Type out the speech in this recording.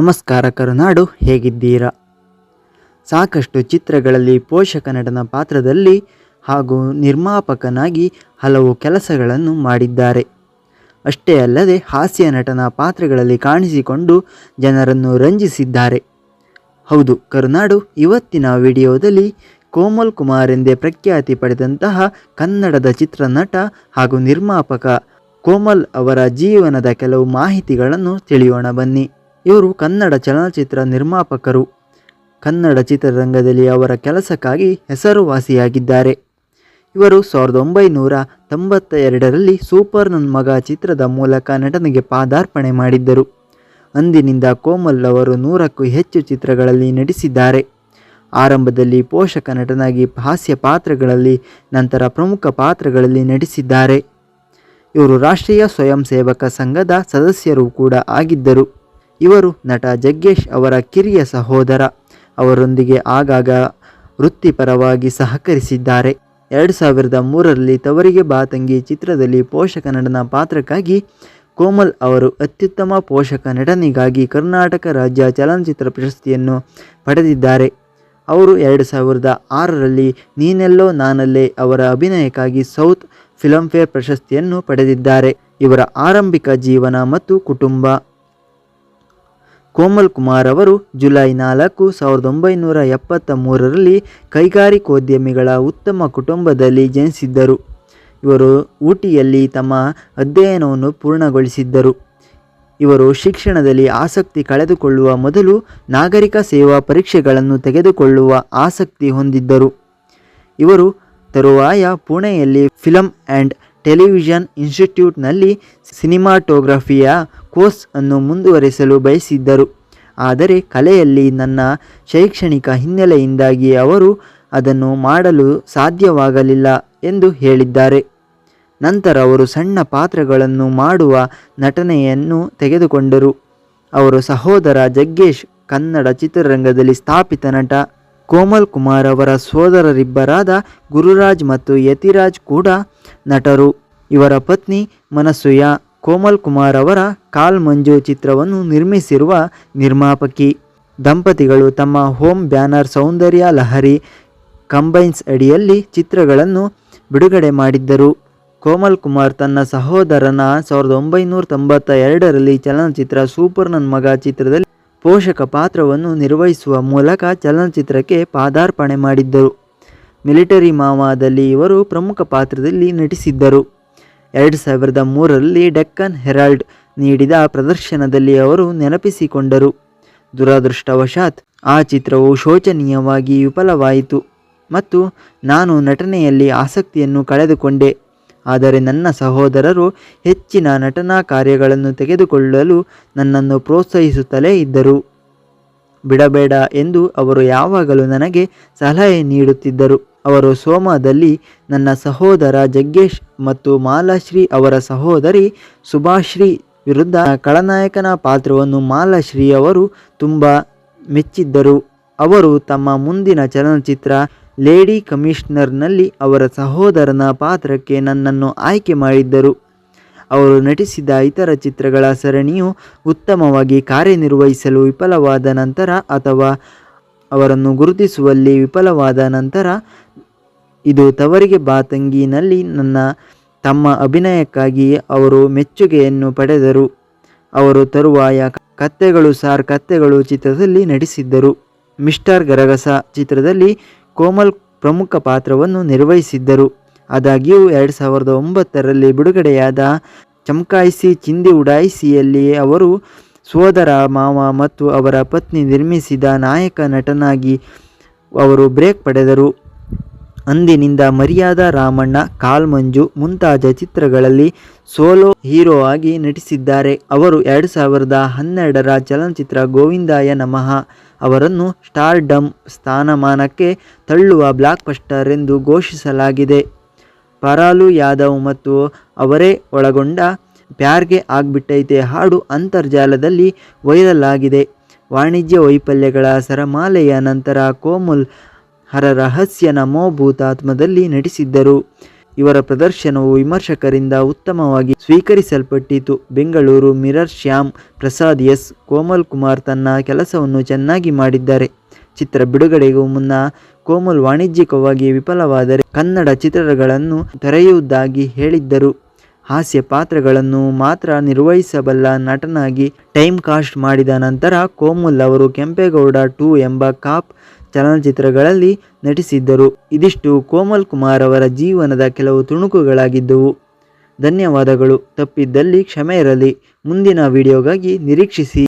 ನಮಸ್ಕಾರ ಕರುನಾಡು, ಹೇಗಿದ್ದೀರಾ? ಸಾಕಷ್ಟು ಚಿತ್ರಗಳಲ್ಲಿ ಪೋಷಕ ನಟನ ಪಾತ್ರದಲ್ಲಿ ಹಾಗೂ ನಿರ್ಮಾಪಕನಾಗಿ ಹಲವು ಕೆಲಸಗಳನ್ನು ಮಾಡಿದ್ದಾರೆ. ಅಷ್ಟೇ ಅಲ್ಲದೆ ಹಾಸ್ಯ ನಟನ ಪಾತ್ರಗಳಲ್ಲಿ ಕಾಣಿಸಿಕೊಂಡು ಜನರನ್ನು ರಂಜಿಸಿದ್ದಾರೆ. ಹೌದು ಕರುನಾಡು, ಇವತ್ತಿನ ವಿಡಿಯೋದಲ್ಲಿ ಕೋಮಲ್ ಕುಮಾರ್ ಎಂದೇ ಪ್ರಖ್ಯಾತಿ ಪಡೆದಂತಹ ಕನ್ನಡದ ಚಿತ್ರನಟ ಹಾಗೂ ನಿರ್ಮಾಪಕ ಕೋಮಲ್ ಅವರ ಜೀವನದ ಕೆಲವು ಮಾಹಿತಿಗಳನ್ನು ತಿಳಿಯೋಣ ಬನ್ನಿ. ಇವರು ಕನ್ನಡ ಚಲನಚಿತ್ರ ನಿರ್ಮಾಪಕರು. ಕನ್ನಡ ಚಿತ್ರರಂಗದಲ್ಲಿ ಅವರ ಕೆಲಸಕ್ಕಾಗಿ ಹೆಸರುವಾಸಿಯಾಗಿದ್ದಾರೆ. ಇವರು ಸಾವಿರದ ಒಂಬೈನೂರ ತೊಂಬತ್ತ ಎರಡರಲ್ಲಿ ಸೂಪರ್ ನನ್ನ ಮಗ ಚಿತ್ರದ ಮೂಲಕ ನಟನೆಗೆ ಪಾದಾರ್ಪಣೆ ಮಾಡಿದ್ದರು. ಅಂದಿನಿಂದ ಕೋಮಲ್ ಅವರು ನೂರಕ್ಕೂ ಹೆಚ್ಚು ಚಿತ್ರಗಳಲ್ಲಿ ನಟಿಸಿದ್ದಾರೆ. ಆರಂಭದಲ್ಲಿ ಪೋಷಕ ನಟನಾಗಿ ಹಾಸ್ಯ ಪಾತ್ರಗಳಲ್ಲಿ, ನಂತರ ಪ್ರಮುಖ ಪಾತ್ರಗಳಲ್ಲಿ ನಟಿಸಿದ್ದಾರೆ. ಇವರು ರಾಷ್ಟ್ರೀಯ ಸ್ವಯಂ ಸೇವಕ ಸಂಘದ ಸದಸ್ಯರು ಕೂಡ ಆಗಿದ್ದರು. ಇವರು ನಟ ಜಗ್ಗೇಶ್ ಅವರ ಕಿರಿಯ ಸಹೋದರ. ಅವರೊಂದಿಗೆ ಆಗಾಗ ವೃತ್ತಿಪರವಾಗಿ ಸಹಕರಿಸಿದ್ದಾರೆ. ಎರಡು ಸಾವಿರದ ಮೂರರಲ್ಲಿ ತವರಿಗೆ ಬಾತಂಗಿ ಚಿತ್ರದಲ್ಲಿ ಪೋಷಕ ನಟನ ಪಾತ್ರಕ್ಕಾಗಿ ಕೋಮಲ್ ಅವರು ಅತ್ಯುತ್ತಮ ಪೋಷಕ ನಟನಿಗಾಗಿ ಕರ್ನಾಟಕ ರಾಜ್ಯ ಚಲನಚಿತ್ರ ಪ್ರಶಸ್ತಿಯನ್ನು ಪಡೆದಿದ್ದಾರೆ. ಅವರು ಎರಡು ಸಾವಿರದ ಆರರಲ್ಲಿ ನೀನೆಲ್ಲೋ ನಾನಲ್ಲೇ ಅವರ ಅಭಿನಯಕ್ಕಾಗಿ ಸೌತ್ ಫಿಲಂಫೇರ್ ಪ್ರಶಸ್ತಿಯನ್ನು ಪಡೆದಿದ್ದಾರೆ. ಇವರ ಆರಂಭಿಕ ಜೀವನ ಮತ್ತು ಕುಟುಂಬ. ಕೋಮಲ್ ಕುಮಾರ್ ಅವರು ಜುಲೈ ನಾಲ್ಕು ಸಾವಿರದ ಒಂಬೈನೂರ ಎಪ್ಪತ್ತ ಮೂರರಲ್ಲಿ ಕೈಗಾರಿಕೋದ್ಯಮಿಗಳ ಉತ್ತಮ ಕುಟುಂಬದಲ್ಲಿ ಜನಿಸಿದ್ದರು. ಇವರು ಊಟಿಯಲ್ಲಿ ತಮ್ಮ ಅಧ್ಯಯನವನ್ನು ಪೂರ್ಣಗೊಳಿಸಿದ್ದರು. ಇವರು ಶಿಕ್ಷಣದಲ್ಲಿ ಆಸಕ್ತಿ ಕಳೆದುಕೊಳ್ಳುವ ಮೊದಲು ನಾಗರಿಕ ಸೇವಾ ಪರೀಕ್ಷೆಗಳನ್ನು ತೆಗೆದುಕೊಳ್ಳುವ ಆಸಕ್ತಿ ಹೊಂದಿದ್ದರು. ಇವರು ತರುವಾಯ ಪುಣೆಯಲ್ಲಿ ಫಿಲಂ ಆ್ಯಂಡ್ ಟೆಲಿವಿಷನ್ ಇನ್ಸ್ಟಿಟ್ಯೂಟ್ನಲ್ಲಿ ಸಿನಿಮಾಟೋಗ್ರಫಿಯ ಕೋರ್ಸ್ ಅನ್ನು ಮುಂದುವರಿಸಲು ಬಯಸಿದ್ದರು. ಆದರೆ ಕಲೆಯಲ್ಲಿ ನನ್ನ ಶೈಕ್ಷಣಿಕ ಹಿನ್ನೆಲೆಯಿಂದಾಗಿ ಅವರು ಅದನ್ನು ಮಾಡಲು ಸಾಧ್ಯವಾಗಲಿಲ್ಲ ಎಂದು ಹೇಳಿದ್ದಾರೆ. ನಂತರ ಅವರು ಸಣ್ಣ ಪಾತ್ರಗಳನ್ನು ಮಾಡುವ ನಟನೆಯನ್ನು ತೆಗೆದುಕೊಂಡರು. ಅವರು ಸಹೋದರ ಜಗ್ಗೇಶ್ ಕನ್ನಡ ಚಿತ್ರರಂಗದಲ್ಲಿ ಸ್ಥಾಪಿತ ನಟ. ಕೋಮಲ್ ಕುಮಾರ್ ಅವರ ಸೋದರರಿಬ್ಬರಾದ ಗುರುರಾಜ್ ಮತ್ತು ಯತಿರಾಜ್ ಕೂಡ ನಟರು. ಇವರ ಪತ್ನಿ ಮನಸೂಯ ಕೋಮಲ್ ಕುಮಾರ್ ಅವರ ಕಾಲ್ ಮಂಜು ಚಿತ್ರವನ್ನು ನಿರ್ಮಿಸಿರುವ ನಿರ್ಮಾಪಕಿ. ದಂಪತಿಗಳು ತಮ್ಮ home banner Soundarya Lahari combines ಅಡಿಯಲ್ಲಿ ಚಿತ್ರಗಳನ್ನು ಬಿಡುಗಡೆ ಮಾಡಿದ್ದರು. ಕೋಮಲ್ ಕುಮಾರ್ ತನ್ನ ಸಹೋದರನ ಸಾವಿರದ ಒಂಬೈನೂರ ತೊಂಬತ್ತ ಎರಡರಲ್ಲಿ ಚಲನಚಿತ್ರ ಸೂಪರ್ ನನ್ನ ಮಗ ಚಿತ್ರದಲ್ಲಿ ಪೋಷಕ ಪಾತ್ರವನ್ನು ನಿರ್ವಹಿಸುವ ಮೂಲಕ ಚಲನಚಿತ್ರಕ್ಕೆ ಪಾದಾರ್ಪಣೆ ಮಾಡಿದ್ದರು. ಮಿಲಿಟರಿ ಮಾವಾದಲ್ಲಿ ಇವರು ಪ್ರಮುಖ ಪಾತ್ರದಲ್ಲಿ ನಟಿಸಿದ್ದರು. ಎರಡು ಸಾವಿರದ ಮೂರರಲ್ಲಿ ಡೆಕ್ಕನ್ ಹೆರಾಲ್ಡ್ ನೀಡಿದ ಪ್ರದರ್ಶನದಲ್ಲಿ ಅವರು ನೆನಪಿಸಿಕೊಂಡರು. ದುರದೃಷ್ಟವಶಾತ್ ಆ ಚಿತ್ರವು ಶೋಚನೀಯವಾಗಿ ವಿಫಲವಾಯಿತು ಮತ್ತು ನಾನು ನಟನೆಯಲ್ಲಿ ಆಸಕ್ತಿಯನ್ನು ಕಳೆದುಕೊಂಡೆ. ಆದರೆ ನನ್ನ ಸಹೋದರರು ಹೆಚ್ಚಿನ ನಟನಾ ಕಾರ್ಯಗಳನ್ನು ತೆಗೆದುಕೊಳ್ಳಲು ನನ್ನನ್ನು ಪ್ರೋತ್ಸಾಹಿಸುತ್ತಲೇ ಇದ್ದರು. ಬಿಡಬೇಡ ಎಂದು ಅವರು ಯಾವಾಗಲೂ ನನಗೆ ಸಲಹೆ ನೀಡುತ್ತಿದ್ದರು. ಅವರು ಸೋಮದಲ್ಲಿ ನನ್ನ ಸಹೋದರ ಜಗ್ಗೇಶ್ ಮತ್ತು ಮಾಲಾಶ್ರೀ ಅವರ ಸಹೋದರಿ ಸುಭಾಶ್ರೀ ವಿರುದ್ಧ ಖಳನಾಯಕನ ಪಾತ್ರವನ್ನು ಮಾಲಾಶ್ರೀ ಅವರು ತುಂಬ ಮೆಚ್ಚಿದ್ದರು. ಅವರು ತಮ್ಮ ಮುಂದಿನ ಚಲನಚಿತ್ರ ಲೇಡಿ ಕಮಿಷನರ್ನಲ್ಲಿ ಅವರ ಸಹೋದರನ ಪಾತ್ರಕ್ಕೆ ನನ್ನನ್ನು ಆಯ್ಕೆ ಮಾಡಿದ್ದರು. ಅವರು ನಟಿಸಿದ ಇತರ ಚಿತ್ರಗಳ ಸರಣಿಯು ಉತ್ತಮವಾಗಿ ಕಾರ್ಯನಿರ್ವಹಿಸಲು ವಿಫಲವಾದ ನಂತರ ಅಥವಾ ಅವರನ್ನು ಗುರುತಿಸುವಲ್ಲಿ ವಿಫಲವಾದ ನಂತರ, ಇದು ತವರಿಗೆ ಬಾತಂಗಿನಲ್ಲಿ ನನ್ನ ತಮ್ಮ ಅಭಿನಯಕ್ಕಾಗಿ ಅವರು ಮೆಚ್ಚುಗೆಯನ್ನು ಪಡೆದರು. ಅವರು ತರುವಾಯ ಕತ್ತೆಗಳು ಸಾರ್ ಕತ್ತೆಗಳು ಚಿತ್ರದಲ್ಲಿ ನಟಿಸಿದ್ದರು. ಮಿಸ್ಟರ್ ಗರಗಸ ಚಿತ್ರದಲ್ಲಿ ಕೋಮಲ್ ಪ್ರಮುಖ ಪಾತ್ರವನ್ನು ನಿರ್ವಹಿಸಿದ್ದರು. ಆದಾಗ್ಯೂ ಎರಡು ಸಾವಿರದ ಒಂಬತ್ತರಲ್ಲಿ ಬಿಡುಗಡೆಯಾದ ಚಮಕಾಯಿಸಿ ಚಿಂದಿ ಉಡಾಯಿಸಿಯಲ್ಲಿ ಅವರು ಸೋದರ, ಮಾವ ಮತ್ತು ಅವರ ಪತ್ನಿ ನಿರ್ಮಿಸಿದ ನಾಯಕ ನಟನಾಗಿ ಅವರು ಬ್ರೇಕ್ ಪಡೆದರು. ಅಂದಿನಿಂದ ಮರ್ಯಾದ ರಾಮಣ್ಣ ಕಾಲ್ಮಂಜು ಮುಂತಾದ ಚಿತ್ರಗಳಲ್ಲಿ ಸೋಲೋ ಹೀರೋ ಆಗಿ ನಟಿಸಿದ್ದಾರೆ. ಅವರು ಎರಡು ಸಾವಿರದ ಹನ್ನೆರಡರ ಚಲನಚಿತ್ರ ಗೋವಿಂದಾಯ ನಮಃ. ಅವರನ್ನು ಸ್ಟಾರ್ ಡಮ್ ಸ್ಥಾನಮಾನಕ್ಕೆ ತಳ್ಳುವ ಬ್ಲಾಕ್ ಬಸ್ಟರ್ ಎಂದು ಘೋಷಿಸಲಾಗಿದೆ. ಪರಾಲು ಯಾದವ್ ಮತ್ತು ಅವರೇ ಒಳಗೊಂಡ ಪ್ಯಾರ್ಗೆ ಆಗ್ಬಿಟ್ಟೈತೆ. ಹಾಡು ಅಂತರ್ಜಾಲದಲ್ಲಿ ವೈರಲ್ ಆಗಿದೆ. ವಾಣಿಜ್ಯ ವೈಫಲ್ಯಗಳ ಸರಮಾಲೆಯ ನಂತರ ಕೋಮಲ್ ಹರ ರಹಸ್ಯನ ನಮೋ ಭೂತಾತ್ಮದಲ್ಲಿ ನಟಿಸಿದ್ದರು. ಇವರ ಪ್ರದರ್ಶನವು ವಿಮರ್ಶಕರಿಂದ ಉತ್ತಮವಾಗಿ ಸ್ವೀಕರಿಸಲ್ಪಟ್ಟಿತು. Bengaluru Mirror Shyam Prasad S. Komal Kumar ತನ್ನ ಕೆಲಸವನ್ನು ಚೆನ್ನಾಗಿ ಮಾಡಿದ್ದಾರೆ. ಚಿತ್ರ ಬಿಡುಗಡೆಗೂ ಮುನ್ನ ಕೋಮಲ್ ವಾಣಿಜ್ಯಿಕವಾಗಿ ವಿಫಲವಾದರೆ ಕನ್ನಡ ಚಿತ್ರಗಳನ್ನು ತೆರೆಯುವುದಾಗಿ ಹೇಳಿದ್ದರು. ಹಾಸ್ಯ ಪಾತ್ರಗಳನ್ನು ಮಾತ್ರ ನಿರ್ವಹಿಸಬಲ್ಲ ನಟನಾಗಿ ಟೈಮ್ ಕಾಸ್ಟ್ ಮಾಡಿದ ನಂತರ ಕೋಮಲ್ ಅವರು ಕೆಂಪೇಗೌಡ ಟೂ ಎಂಬ ಕಾಪ್ ಚಲನಚಿತ್ರಗಳಲ್ಲಿ ನಟಿಸಿದ್ದರು. ಇದಿಷ್ಟು ಕೋಮಲ್ ಕುಮಾರ್ ಅವರ ಜೀವನದ ಕೆಲವು ತುಣುಕುಗಳಾಗಿದ್ದವು. ಧನ್ಯವಾದಗಳು. ತಪ್ಪಿದ್ದಲ್ಲಿ ಕ್ಷಮೆ ಇರಲಿ. ಮುಂದಿನ ವಿಡಿಯೋಗಾಗಿ ನಿರೀಕ್ಷಿಸಿ.